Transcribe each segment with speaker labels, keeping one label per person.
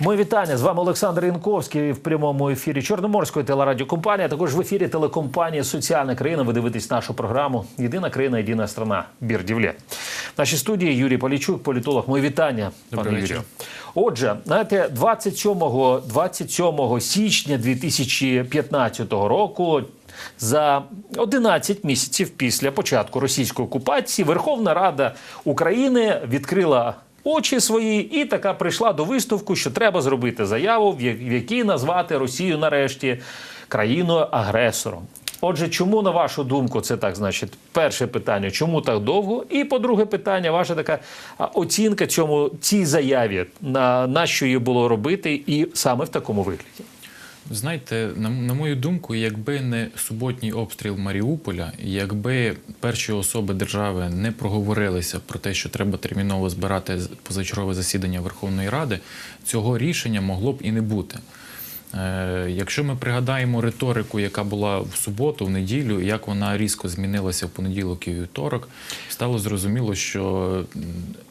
Speaker 1: Моє вітання з вами Олександр Інковський в прямому ефірі Чорноморської телерадіокомпанії. а Також в ефірі телекомпанії Соціальна країна. Ви дивитесь нашу програму Єдина країна, єдина страна. Бірдівлє. В нашій студії Юрій Полічук, політолог. Моє вітання, пане. Юрію. Отже, знаєте, 27, 27 січня 2015 року. За 11 місяців після початку російської окупації Верховна Рада України відкрила очі свої і така прийшла до висновку, що треба зробити заяву, в якій назвати Росію нарешті країною агресором. Отже, чому на вашу думку це так? Значить, перше питання, чому так довго? І по-друге, питання, ваша така оцінка цьому цій заяві, на, на що її було робити, і саме в такому вигляді.
Speaker 2: Знаєте, на, на мою думку, якби не суботній обстріл Маріуполя, якби перші особи держави не проговорилися про те, що треба терміново збирати позачергове засідання Верховної Ради, цього рішення могло б і не бути. Е, якщо ми пригадаємо риторику, яка була в суботу, в неділю, як вона різко змінилася в понеділок і вівторок, стало зрозуміло, що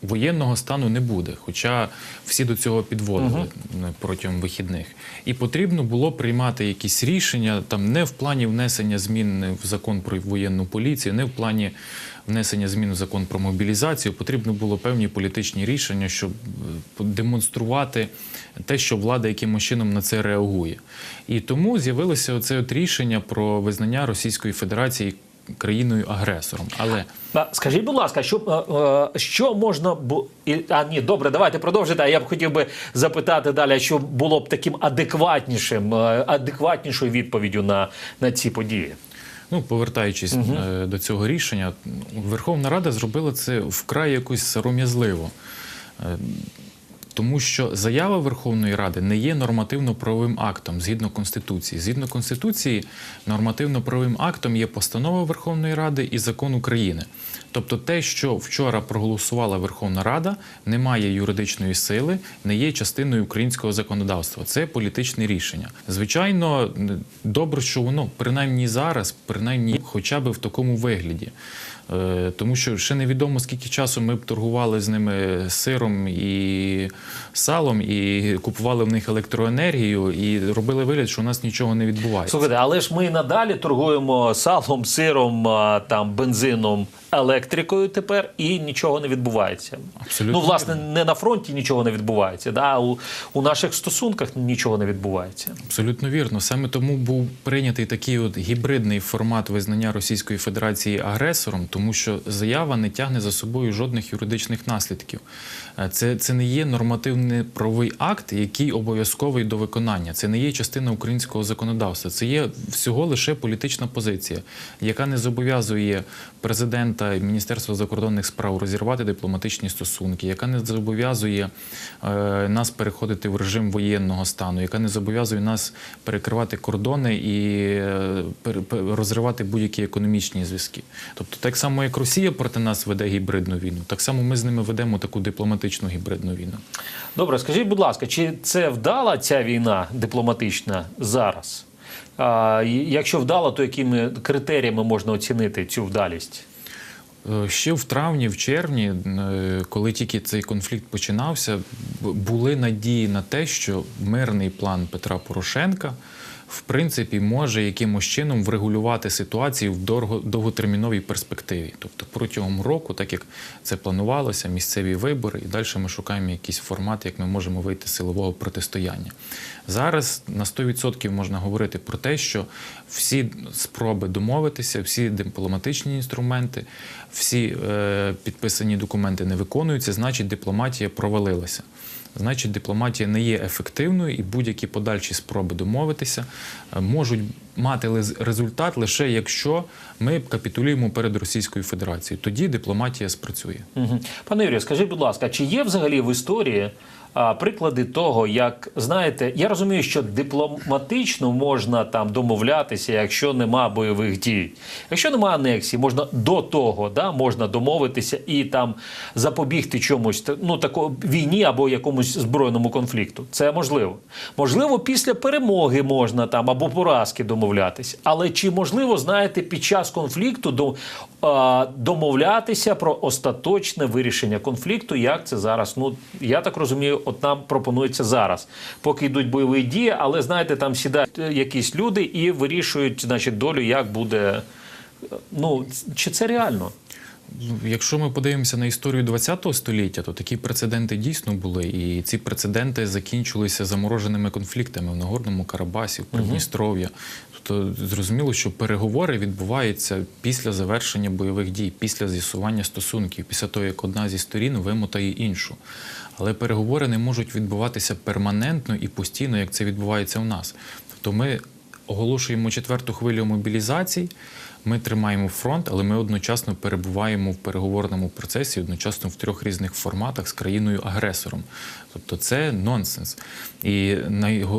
Speaker 2: воєнного стану не буде. Хоча всі до цього підводили протягом вихідних. І потрібно було приймати якісь рішення там не в плані внесення змін в закон про воєнну поліцію, не в плані внесення змін в закон про мобілізацію. Потрібно було певні політичні рішення, щоб е, демонструвати те, що влада якимось чином на це реагує. І тому з'явилося оце от рішення про визнання Російської Федерації країною агресором. Але
Speaker 1: Скажіть, будь ласка, що, е, е, що можна бу... А ні, добре, давайте продовжити. А я б хотів би запитати далі, що було б таким адекватнішим, адекватнішою відповіддю на, на ці події.
Speaker 2: Ну, повертаючись угу. до цього рішення, Верховна Рада зробила це вкрай якось сором'язливо. Е, Тому що заява Верховної Ради не є нормативно-правовим актом згідно Конституції. Згідно Конституції, нормативно-правовим актом є постанова Верховної Ради і закон України. Тобто те, що вчора проголосувала Верховна Рада, не має юридичної сили, не є частиною українського законодавства. Це політичне рішення. Звичайно, добре, що воно принаймні зараз, принаймні, хоча б в такому вигляді. Е, Тому що ще невідомо скільки часу ми б торгували з ними сиром і салом, і купували в них електроенергію, і робили вигляд, що у нас нічого не відбувається.
Speaker 1: Слухайте, але ж ми і надалі торгуємо салом, сиром, там бензином, електрикою тепер, і нічого не відбувається.
Speaker 2: Абсолютно
Speaker 1: ну, власне, не на фронті нічого не відбувається. Да? а У, у наших стосунках нічого не відбувається.
Speaker 2: Абсолютно вірно. Саме тому був прийнятий такий от гібридний формат визнання Російської Федерації агресором, тому що заява не тягне за собою жодних юридичних наслідків. Е, Це, це не є нормативний правовий акт, який обов'язковий до виконання. Це не є частина українського законодавства. Це є всього лише політична позиція, яка не зобов'язує президента і Міністерства закордонних справ розірвати дипломатичні стосунки, яка не зобов'язує е, нас переходити в режим воєнного стану, яка не зобов'язує нас перекривати кордони і е, розривати будь-які економічні зв'язки. Тобто, так само як Росія проти нас веде гібридну війну, так само ми з ними ведемо таку дипломатичну гібридну війну.
Speaker 1: Добре, скажіть, будь ласка, чи це вдала ця війна дипломатична зараз? А, якщо вдала, то якими критеріями можна оцінити цю вдалість?
Speaker 2: Е, Ще в травні, в червні, е, коли тільки цей конфлікт починався, були надії на те, що мирний план Петра Порошенка в принципі може якимось чином врегулювати ситуацію в довготерміновій перспективі. Тобто протягом року, так як це планувалося, місцеві вибори, і далі ми шукаємо якийсь формат, як ми можемо вийти з силового протистояння. Зараз на 100% можна говорити про те, що всі спроби домовитися, всі дипломатичні інструменти, всі е, підписані документи не виконуються, значить дипломатія провалилася. Значить, дипломатія не є ефективною, і будь-які подальші спроби домовитися е, можуть мати результат лише якщо ми капітулюємо перед Російською Федерацією. Тоді дипломатія спрацює.
Speaker 1: Угу. Пане Юрію, скажіть, будь ласка, чи є взагалі в історії приклади того, як знаєте, я розумію, що дипломатично можна там домовлятися, якщо нема бойових дій. Якщо нема анексії, можна до того да, можна домовитися і там запобігти чомусь ну, тако, війні або якомусь збройному конфлікту. Це можливо. Можливо, після перемоги можна там або поразки домовлятися. Але чи можливо, знаєте, під час конфлікту до, домовлятися про остаточне вирішення конфлікту, як це зараз? Ну я так розумію, от нам пропонується зараз. Поки йдуть бойові дії, але знаєте, там сідають е, якісь люди і вирішують, значить, долю, як буде. Ну чи це реально?
Speaker 2: Ну, Якщо ми подивимося на історію ХХ століття, то такі прецеденти дійсно були, і ці прецеденти закінчилися замороженими конфліктами в Нагорному Карабасі, в Придністров'я. Тобто зрозуміло, що переговори відбуваються після завершення бойових дій, після з'ясування стосунків, після того, як одна зі сторін вимотає іншу. Але переговори не можуть відбуватися перманентно і постійно, як це відбувається у нас. Тобто ми оголошуємо четверту хвилю мобілізацій. Ми тримаємо фронт, але ми одночасно перебуваємо в переговорному процесі, одночасно в трьох різних форматах з країною-агресором. Тобто це нонсенс. І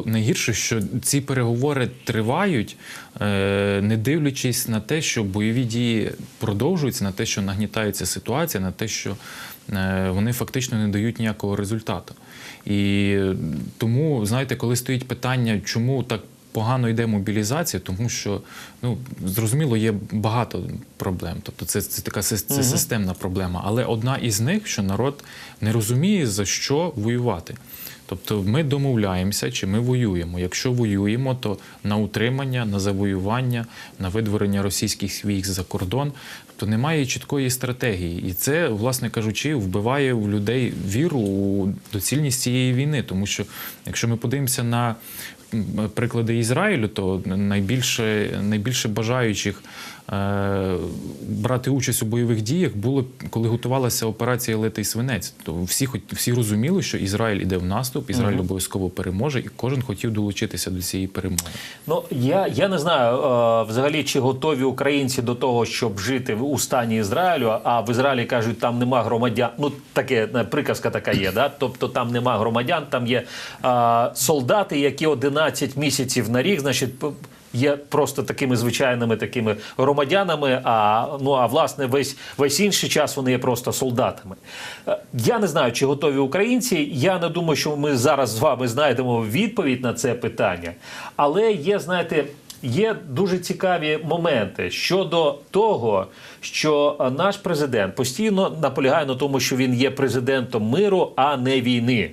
Speaker 2: найгірше, що ці переговори тривають, е, не дивлячись на те, що бойові дії продовжуються, на те, що нагнітається ситуація, на те, що е, вони фактично не дають ніякого результату. І тому, знаєте, коли стоїть питання, чому так погано йде мобілізація, тому що ну зрозуміло, є багато проблем. Тобто, це, це така це системна проблема. Але одна із них, що народ не розуміє за що воювати. Тобто ми домовляємося, чи ми воюємо. Якщо воюємо, то на утримання, на завоювання, на видворення російських військ за кордон. Тобто немає чіткої стратегії. І це, власне кажучи, вбиває в людей віру у доцільність цієї війни. Тому що якщо ми подивимося на приклади Ізраїлю, то найбільше, найбільше бажаючих брати участь у бойових діях було, коли готувалася операція Литий свинець. То всі, всі розуміли, що Ізраїль іде в наступ, Ізраїль обов'язково переможе, і кожен хотів долучитися до цієї перемоги.
Speaker 1: Ну я, я не знаю е, взагалі, чи готові українці до того, щоб жити в- у стані Ізраїлю. А в Ізраїлі кажуть, там нема громадян. Ну таке е, приказка така є. Да? Тобто там нема громадян, там є е, солдати, які 11 місяців на рік, значить. Є просто такими звичайними такими громадянами, а ну а власне весь весь інший час вони є просто солдатами. Е, Я не знаю, чи готові українці. Я не думаю, що ми зараз з вами знайдемо відповідь на це питання. Але є, знаєте, є дуже цікаві моменти щодо того, що е, наш президент постійно наполягає на тому, що він є президентом миру, а не війни.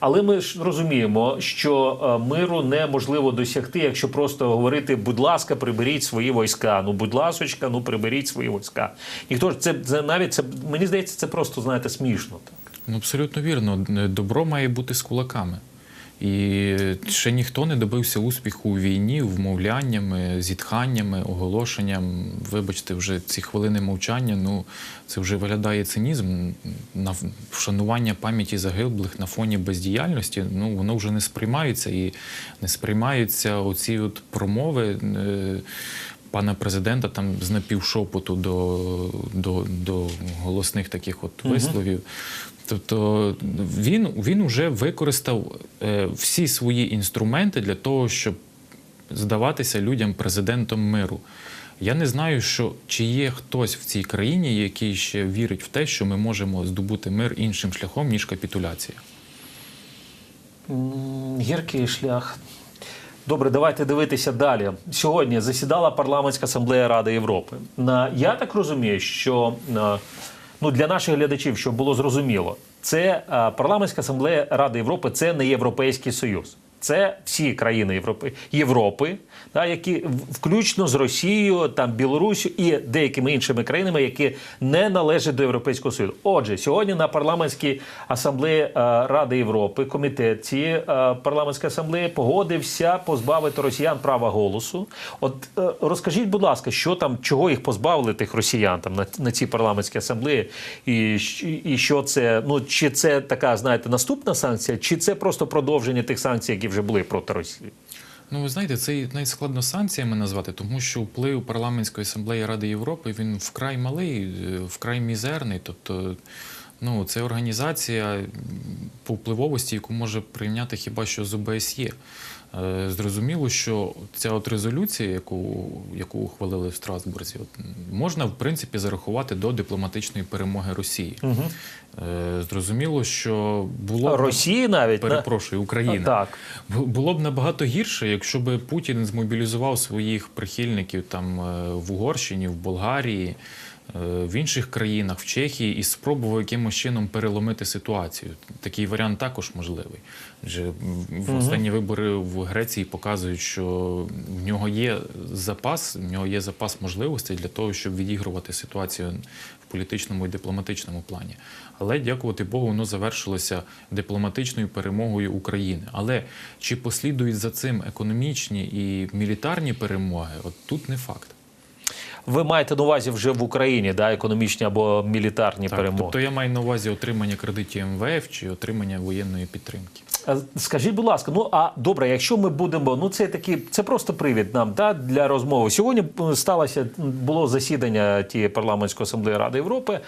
Speaker 1: Але ми ж розуміємо, що е, миру неможливо досягти, якщо просто говорити, будь ласка, приберіть свої війська. Ну, будь ласочка, ну приберіть свої війська. Ніхто ж це, це навіть це мені здається, це просто знаєте смішно. Так.
Speaker 2: Ну, абсолютно вірно. Добро має бути з кулаками. І ще ніхто не добився успіху у війні вмовляннями, зітханнями, оголошенням. Вибачте, вже ці хвилини мовчання. Ну це вже виглядає цинізм. На вшанування пам'яті загиблих на фоні бездіяльності. Ну воно вже не сприймається і не сприймаються оці от промови. е, Пана президента там з напівшопоту до, до, до голосних таких от висловів. Тобто він, він вже використав е, всі свої інструменти для того, щоб здаватися людям президентом миру. Я не знаю, що чи є хтось в цій країні, який ще вірить в те, що ми можемо здобути мир іншим шляхом, ніж капітуляція.
Speaker 1: Гіркий шлях. Добре, давайте дивитися далі. Сьогодні засідала парламентська асамблея Ради Європи. Я так розумію, що е, ну для наших глядачів, щоб було зрозуміло, це е, парламентська асамблея Ради Європи це не Європейський Союз. Це всі країни Європи, Європи та, які включно з Росією, там Білоруссю і деякими іншими країнами, які не належать до Європейського Союзу. Отже, сьогодні на парламентській асамблеї е, Ради Європи комітет цієї е, парламентської асамблеї погодився позбавити росіян права голосу. От е, розкажіть, будь ласка, що там, чого їх позбавили тих росіян там на, на цій парламентській асамблеї, і, і що це ну чи це така, знаєте, наступна санкція, чи це просто продовження тих санкцій, які вже були проти Росії?
Speaker 2: Ну, ви знаєте, це навіть складно санкціями назвати, тому що вплив парламентської асамблеї Ради Європи він вкрай малий, е, вкрай мізерний. Тобто, ну, це організація по впливовості, яку може прийняти хіба що з ОБСЄ. Е, Зрозуміло, що ця от резолюція, яку, яку ухвалили в Страсбурзі, от, можна в принципі зарахувати до дипломатичної перемоги Росії. Е, Зрозуміло, що було
Speaker 1: Росії навіть на-
Speaker 2: перепрошую, України.
Speaker 1: Так.
Speaker 2: Було б набагато гірше, якщо б Путін змобілізував своїх прихильників там е, в Угорщині, в Болгарії, в інших країнах, в Чехії, і спробував якимось чином переломити ситуацію. Такий варіант також можливий. Адже в останні вибори в Греції показують, що в нього є запас, в нього є запас можливостей для того, щоб відігрувати ситуацію в політичному і дипломатичному плані. Але дякувати Богу, воно завершилося дипломатичною перемогою України. Але чи послідують за цим економічні і мілітарні перемоги? От тут не факт.
Speaker 1: Ви маєте на увазі вже в Україні да, економічні або мілітарні
Speaker 2: Так,
Speaker 1: перемоги.
Speaker 2: тобто я маю на увазі отримання кредитів МВФ чи отримання воєнної підтримки.
Speaker 1: Скажіть, будь ласка, ну а добре, якщо ми будемо, ну це такі, це просто привід нам да, для розмови. Сьогодні сталося було засідання тієї парламентської асамблеї Ради Європи.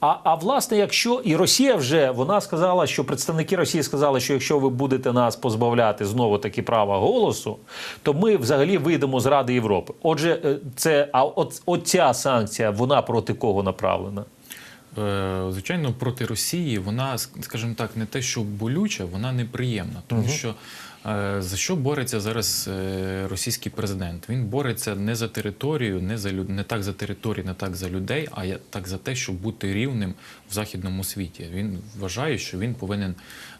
Speaker 1: А, а власне, якщо і Росія вже вона сказала, що представники Росії сказали, що якщо ви будете нас позбавляти знову таки права голосу, то ми взагалі вийдемо з Ради Європи. Отже, е, це а от, от ця санкція вона проти кого направлена?
Speaker 2: Е, Звичайно, проти Росії вона, скажімо так, не те, що болюча, вона неприємна. Тому що е, за що бореться зараз е, російський президент? Він бореться не за територію, не за люд... не так за територію, не так за людей, а я- так за те, щоб бути рівним в західному світі. Він вважає, що він повинен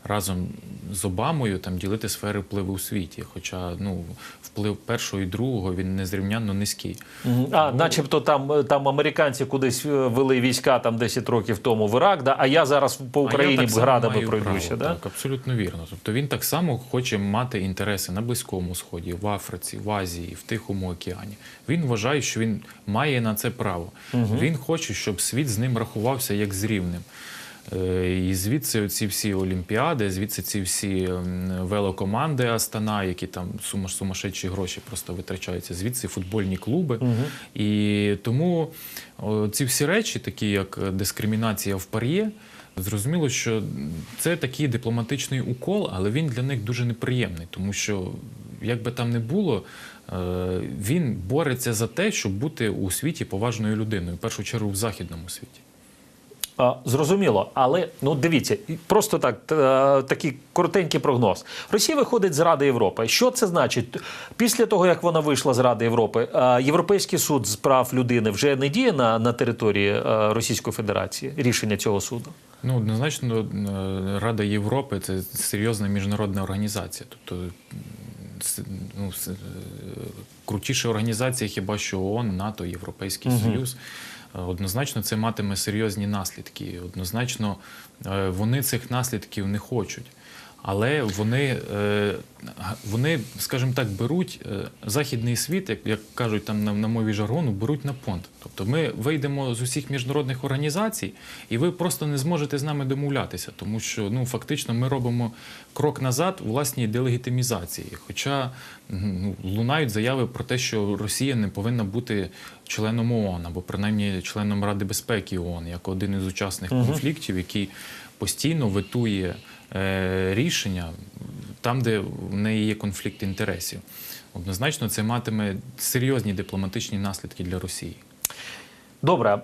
Speaker 2: разом з Обамою там ділити сфери впливу у світі. Хоча ну вплив першого і другого він незрівнянно низький.
Speaker 1: А, начебто там, е, там американці кудись е, вели війська там 10 років тому в Ірак, да? а я зараз по Україні градами пройдуся. Да?
Speaker 2: Так, абсолютно вірно. Тобто він так само хоче мати інтереси на Близькому Сході, в Африці, в Азії, в Тихому океані. Він вважає, що він має на це право. Він хоче, щоб світ з ним рахувався як з рівним. Е, І звідси ці всі олімпіади, звідси ці всі ем, велокоманди Астана, які там сума- сумасшедші гроші просто витрачаються, звідси футбольні клуби. І тому ці всі речі, такі як дискримінація в пар'є, зрозуміло, що це такий дипломатичний укол, але він для них дуже неприємний, тому що як би там не було. е, Він бореться за те, щоб бути у світі поважною людиною, в першу чергу в західному світі.
Speaker 1: Зрозуміло, але ну дивіться, просто так такий коротенький прогноз. Росія виходить з Ради Європи. Що це значить? Після того як вона вийшла з Ради Європи, Європейський суд з прав людини вже не діє на, на території Російської Федерації рішення цього суду.
Speaker 2: Ну, однозначно, е, Рада Європи це серйозна міжнародна організація. Тобто, ну, е, крутіша організація хіба що ООН, НАТО, Європейський Союз. Е, Однозначно, це матиме серйозні наслідки. Однозначно, е, вони цих наслідків не хочуть. Але вони, е, вони, скажімо так, беруть е, західний світ, як, як кажуть там на, на мові жаргону, беруть на понт. Тобто ми вийдемо з усіх міжнародних організацій, і ви просто не зможете з нами домовлятися, тому що ну фактично ми робимо крок назад у власній делегітимізації. Хоча ну, лунають заяви про те, що Росія не повинна бути членом ООН або принаймні членом Ради безпеки ООН, як один із учасних конфліктів, який постійно витує рішення там, де в неї є конфлікт інтересів. Однозначно, це матиме серйозні дипломатичні наслідки для Росії.
Speaker 1: Добре,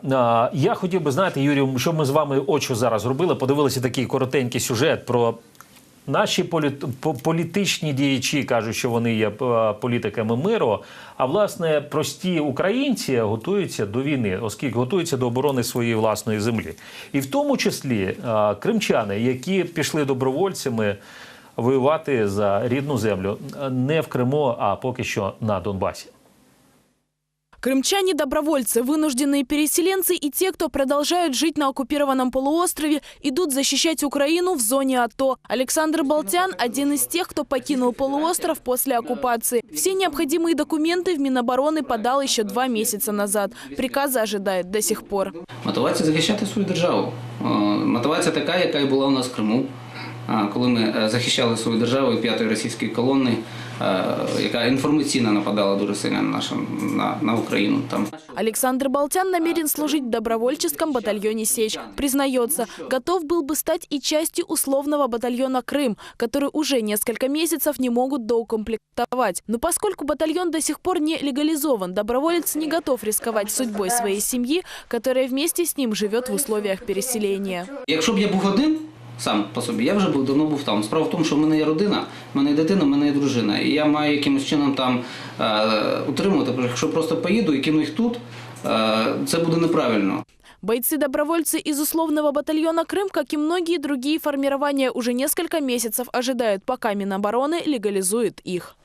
Speaker 1: я хотів би знаєте, Юрію, щоб ми з вами очі зараз зробили, подивилися такий коротенький сюжет про наші політ- політичні діячі кажуть, що вони є е, політиками миру. А власне, прості українці готуються до війни, оскільки готуються до оборони своєї власної землі, і в тому числі е, кримчани, які пішли добровольцями. Воювати за рідну землю е, не в Криму, а поки що на Донбасі.
Speaker 3: Крымчане-добровольцы, вынужденные переселенцы и те, кто продолжают жить на оккупированном полуострове, идут защищать Украину в зоне АТО. Александр Болтян – один из тех, кто покинул полуостров после оккупации. Все необходимые документы в Минобороны подал еще два месяца назад. Приказа ожидает до сих пор.
Speaker 4: Мотивація захищати свою державу. Е, Мотивація така, яка і була у нас в Криму. А, Коли ми е, захищали свою державу від п'ятої російської колони, е, яка інформаційно нападала дуже сильно на нашу на, на Україну. Там
Speaker 3: Александр Болтян намерен служить в добровольческом батальоне «Сечь». Признается, готов был бы стать и частью условного батальона «Крым», который уже несколько месяцев не могут доукомплектовать. Но поскольку батальон до сих пор не легализован, доброволец не готов рисковать судьбой своей семьи, которая вместе с ним живет в условиях переселения.
Speaker 4: Якщо б я був один сам по собі, я вже був давно був там. Справа в тому, що в мене є родина, в мене є дитина, в мене є дружина. І я маю якимось чином там е, утримувати. Бо Якщо просто поїду і кину їх тут, е, це буде неправильно.
Speaker 3: Бойцы-добровольцы из условного батальона «Крым», как и многие другие формирования, уже несколько месяцев ожидают, пока Минобороны легализует их.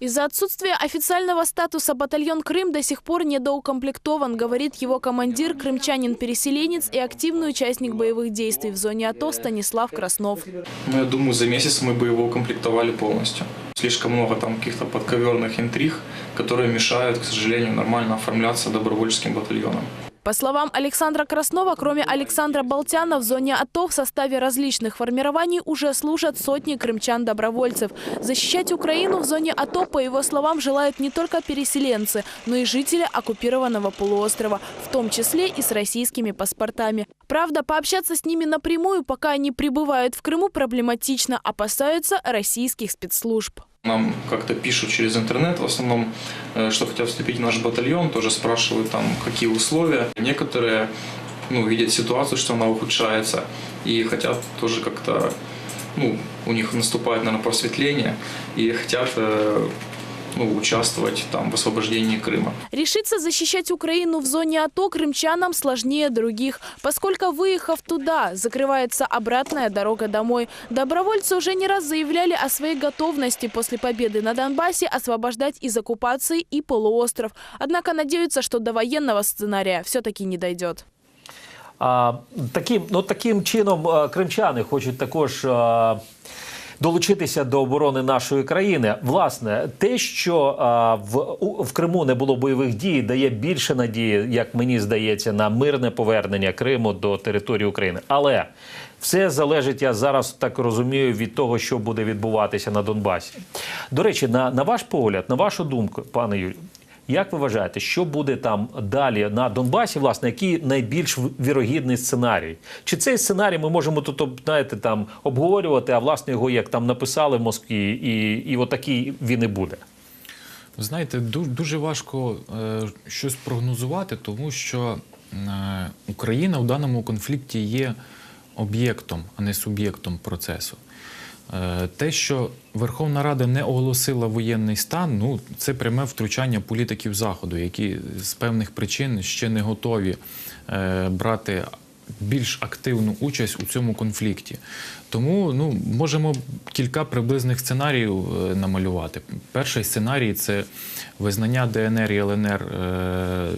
Speaker 3: Из-за отсутствия официального статуса батальон «Крым» до сих пор недоукомплектован, говорит его командир, крымчанин-переселенец и активный участник боевых действий в зоне АТО Станислав Краснов.
Speaker 5: Ну, я думаю, за месяц мы бы его укомплектовали полностью. Слишком много там каких-то подковерных интриг, которые мешают, к сожалению, нормально оформляться добровольческим батальоном.
Speaker 3: По словам Александра Краснова, кроме Александра Болтяна, в зоне АТО в составе различных формирований уже служат сотни крымчан-добровольцев. Защищать Украину в зоне АТО, по его словам, желают не только переселенцы, но и жители оккупированного полуострова, в том числе и с российскими паспортами. Правда, пообщаться с ними напрямую, пока они пребывают в Крыму, проблематично, опасаются российских спецслужб.
Speaker 5: Нам как-то пишут через интернет, в основном, э, что хотят вступить в наш батальон, тоже спрашивают там, какие условия. Некоторые ну, видят ситуацию, что она ухудшается, и хотят тоже как-то, ну, у них наступает, наверное, просветление, и хотят э, ну, участвовать там, в освобождении Крыма.
Speaker 3: Решиться защищать Украину в зоне АТО крымчанам сложнее других, поскольку, выехав туда, закрывается обратная дорога домой. Добровольцы уже не раз заявляли о своей готовности после победы на Донбассе освобождать из оккупации и полуостров. Однако надеются, что до военного сценария все-таки не дойдет.
Speaker 1: А, таким, ну, таким чином а, кримчани хочуть також а, долучитися до оборони нашої країни. Власне, те, що а, в, в Криму не було бойових дій, дає більше надії, як мені здається, на мирне повернення Криму до території України. Але все залежить, я зараз так розумію, від того, що буде відбуватися на Донбасі. До речі, на, на ваш погляд, на вашу думку, пане Юрію, як ви вважаєте, що буде там далі на Донбасі? Власне, який найбільш вірогідний сценарій? Чи цей сценарій ми можемо тут, знаєте, там обговорювати, а власне його як там написали в Москві, і, і отакий він і буде?
Speaker 2: Знаєте, дуже важко е, щось прогнозувати, тому що е, Україна в даному конфлікті є об'єктом, а не суб'єктом процесу. Е, Те, що Верховна Рада не оголосила воєнний стан, ну це пряме втручання політиків Заходу, які з певних причин ще не готові е, брати більш активну участь у цьому конфлікті. Тому ну, можемо кілька приблизних сценаріїв е, намалювати. Перший сценарій це визнання ДНР і ЛНР е,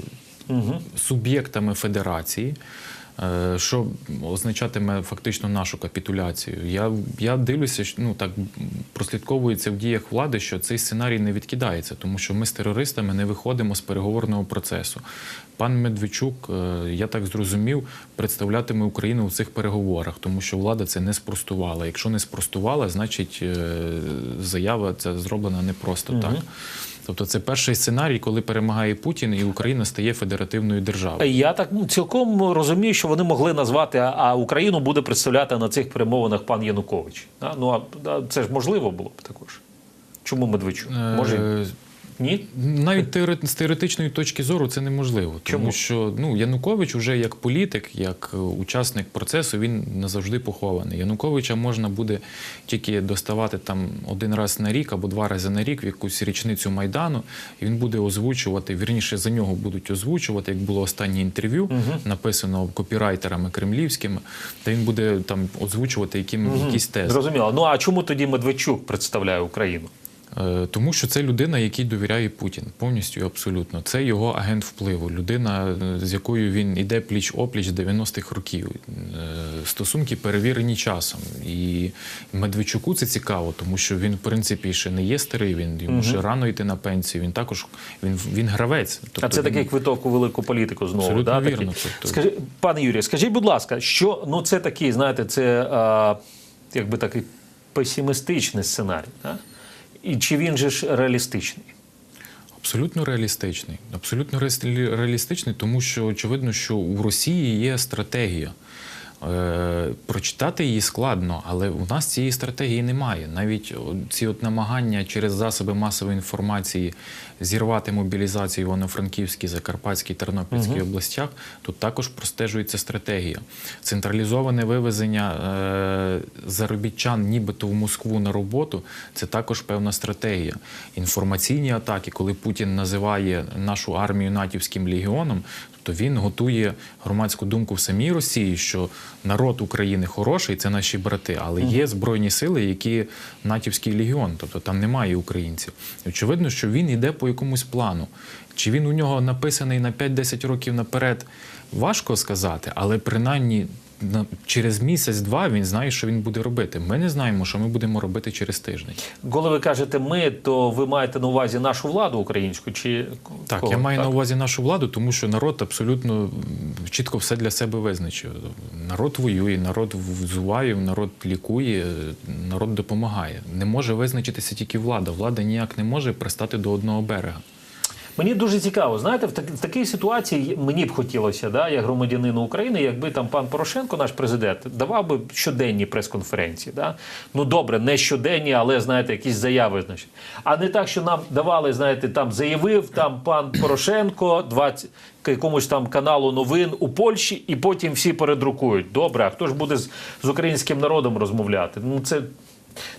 Speaker 2: суб'єктами федерації. Е, Що означатиме фактично нашу капітуляцію. Я, я дивлюся, що, ну так прослідковується в діях влади, що цей сценарій не відкидається, тому що ми з терористами не виходимо з переговорного процесу. Пан Медведчук, е, я так зрозумів, представлятиме Україну у цих переговорах, тому що влада це не спростувала. Якщо не спростувала, значить е, заява ця зроблена не просто так. Тобто, це перший сценарій, коли перемагає Путін, і Україна стає федеративною державою.
Speaker 1: Я так ну, цілком розумію, що вони могли назвати, а- Україну буде представляти на цих перемовинах пан Янукович. Ну а це ж можливо було б також. Чому Медведчук? Може ні?
Speaker 2: Навіть теоре- з теоретичної точки зору це неможливо. Тому що ну, Янукович уже як політик, як е, учасник процесу, він назавжди похований. Януковича можна буде тільки доставати там один раз на рік або два рази на рік в якусь річницю Майдану, і він буде озвучувати, вірніше за нього будуть озвучувати, як було останнє інтерв'ю, написано копірайтерами кремлівськими, та він буде там озвучувати яким, якісь тези.
Speaker 1: Зрозуміло. Ну а чому тоді Медведчук представляє Україну?
Speaker 2: Е, Тому що це людина, якій довіряє Путін повністю і абсолютно. Це його агент впливу, людина, е, з якою він іде пліч опліч з 90-х років. Е, Стосунки перевірені часом. І Медведчуку це цікаво, тому що він, в принципі, ще не є старий. Він йому ще рано йти на пенсію. Він також він, він гравець.
Speaker 1: А
Speaker 2: Тобто
Speaker 1: це
Speaker 2: він-
Speaker 1: такий квиток у велику політику знову.
Speaker 2: Абсолютно
Speaker 1: да,
Speaker 2: вірно. Тобто-
Speaker 1: Скажи, пане Юрію, скажіть, будь ласка, що ну це такий, знаєте, це а, якби такий песимістичний сценарій. Да? І чи він же ж реалістичний?
Speaker 2: Абсолютно реалістичний. Абсолютно реалісти- реалістичний, тому що очевидно, що у Росії є стратегія. Е, прочитати її складно, але у нас цієї стратегії немає. Навіть ці от намагання через засоби масової інформації зірвати мобілізацію в Івано-Франківській, Закарпатській, Тернопільській областях, тут також простежується стратегія. Централізоване вивезення е, заробітчан нібито в Москву на роботу це також певна стратегія. Інформаційні атаки, коли Путін називає нашу армію натівським легіоном, то він готує громадську думку в самій Росії, що народ України хороший, це наші брати, але є збройні сили, які натівський легіон, тобто там немає українців. Очевидно, що він йде по якомусь плану. Чи він у нього написаний на 5-10 років наперед, важко сказати, але принаймні на- через місяць-два він знає, що він буде робити. Ми не знаємо, що ми будемо робити через тиждень.
Speaker 1: Коли ви кажете ми, то ви маєте на увазі нашу владу українську чи
Speaker 2: Так,
Speaker 1: кого?
Speaker 2: я маю на увазі нашу владу, тому що народ абсолютно чітко все для себе визначив. Народ воює, народ взуває, народ лікує, народ допомагає. Не може визначитися тільки влада. Влада ніяк не може пристати до одного берега.
Speaker 1: Мені дуже цікаво, знаєте, в, так, в такій ситуації мені б хотілося, да, як громадянину України, якби там пан Порошенко, наш президент, давав би щоденні прес-конференції. Да? Ну добре, не щоденні, але знаєте, якісь заяви, значить. А не так, що нам давали, знаєте, там заявив там пан Порошенко 20 якомусь там каналу новин у Польщі, і потім всі передрукують. Добре, а хто ж буде з, з українським народом розмовляти? Ну це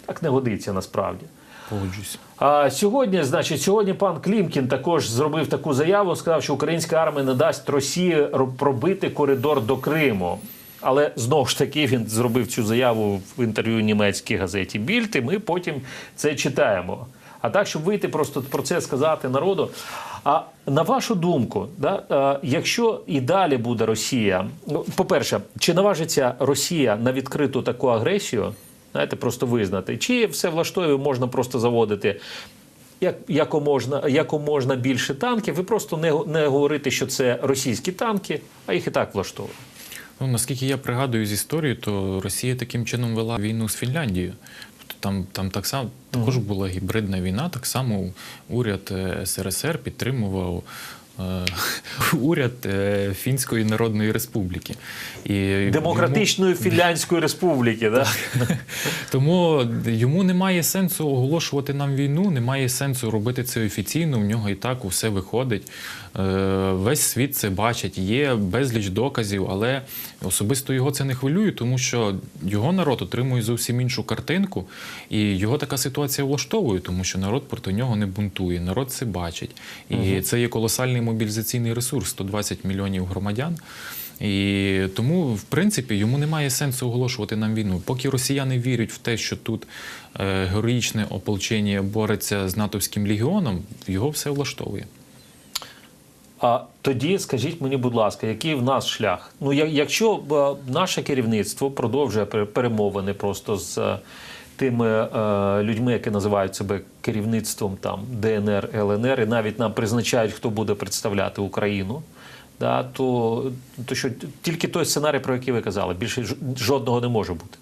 Speaker 1: так не годиться насправді.
Speaker 2: Погоджуюсь.
Speaker 1: А сьогодні, значить, сьогодні пан Клімкін також зробив таку заяву. Сказав, що українська армія не дасть Росії пробити коридор до Криму. Але знову ж таки він зробив цю заяву в інтерв'ю німецькій газеті Більд, і ми потім це читаємо. А так, щоб вийти просто про це сказати народу. А на вашу думку, да, е, якщо і далі буде Росія, ну, по-перше, чи наважиться Росія на відкриту таку агресію? Знаєте, просто визнати, чи все влаштовує, можна просто заводити як, якоможна, якоможна більше танків, і просто не, не говорити, що це російські танки, а їх і так влаштовує.
Speaker 2: Ну, наскільки я пригадую з історії, то Росія таким чином вела війну з Фінляндією. Тобто Там, там так само також була гібридна війна, так само уряд е, СРСР підтримував. Е, Уряд е, Фінської Народної Республіки і йому-
Speaker 1: Демократичної Фінляндської Республіки, да?
Speaker 2: тому йому немає сенсу оголошувати нам війну, немає сенсу робити це офіційно. В нього і так усе виходить. Е, Весь світ це бачить. Є безліч доказів, але особисто його це не хвилює, тому що його народ отримує зовсім іншу картинку, і його така ситуація влаштовує, тому що народ проти нього не бунтує. Народ це бачить. І це є колосальний мобілізаційний ресурс 120 мільйонів громадян. І тому, в принципі, йому немає сенсу оголошувати нам війну. Поки росіяни вірять в те, що тут е, героїчне ополчення бореться з натовським легіоном, його все влаштовує.
Speaker 1: А тоді скажіть мені, будь ласка, який в нас шлях? Ну, якщо е, наше керівництво продовжує пер- перемовини просто з е, тими е, людьми, які називають себе керівництвом там ДНР, ЛНР, і навіть нам призначають, хто буде представляти Україну. Да, то, то що тільки той сценарій, про який ви казали, більше жодного не може бути.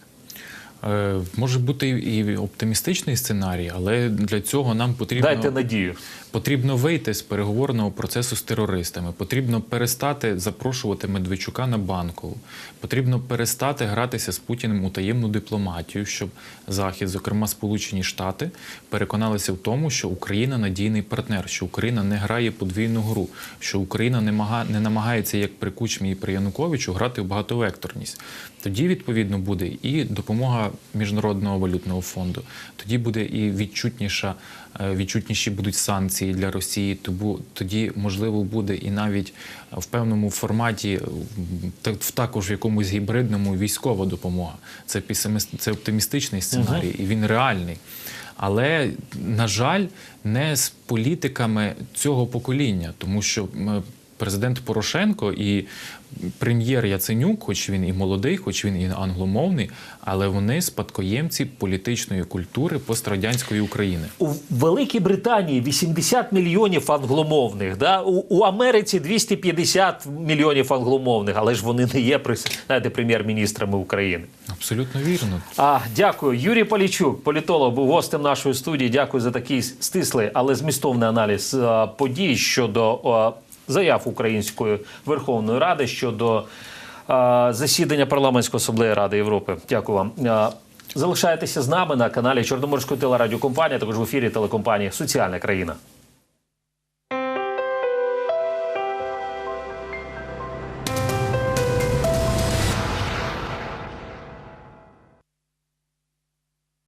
Speaker 2: Е, Може бути і оптимістичний сценарій, але для цього нам потрібно
Speaker 1: Дайте надію.
Speaker 2: Потрібно вийти з переговорного процесу з терористами. Потрібно перестати запрошувати Медведчука на банкову. Потрібно перестати гратися з Путіним у таємну дипломатію, щоб Захід, зокрема Сполучені Штати, переконалися в тому, що Україна надійний партнер, що Україна не грає подвійну гру, що Україна не, не намагається, як при Кучмі і при Януковичу, грати в багатовекторність. Тоді, відповідно, буде і допомога Міжнародного валютного фонду. Тоді буде і відчутніша, е, відчутніші будуть санкції для Росії. Тому тоді можливо буде і навіть е, в певному форматі, е, в також в якомусь гібридному військова допомога. Це це оптимістичний сценарій, і він реальний. Але, на жаль, не з політиками цього покоління, тому що м, президент Порошенко і прем'єр Яценюк, хоч він і молодий, хоч він і англомовний, але вони спадкоємці політичної культури пострадянської України.
Speaker 1: У Великій Британії 80 мільйонів англомовних, да? у, у Америці 250 мільйонів англомовних, але ж вони не є знаєте, прем'єр-міністрами України.
Speaker 2: Абсолютно вірно.
Speaker 1: А дякую, Юрій Полічук, політолог, був гостем нашої студії. Дякую за такий стислий, але змістовний аналіз е, подій щодо е, заяв Української Верховної Ради щодо засідання парламентської асамблеї Ради Європи. Дякую вам. Залишайтеся з нами на каналі Чорноморської телерадіокомпанії, також в ефірі телекомпанії Соціальна країна.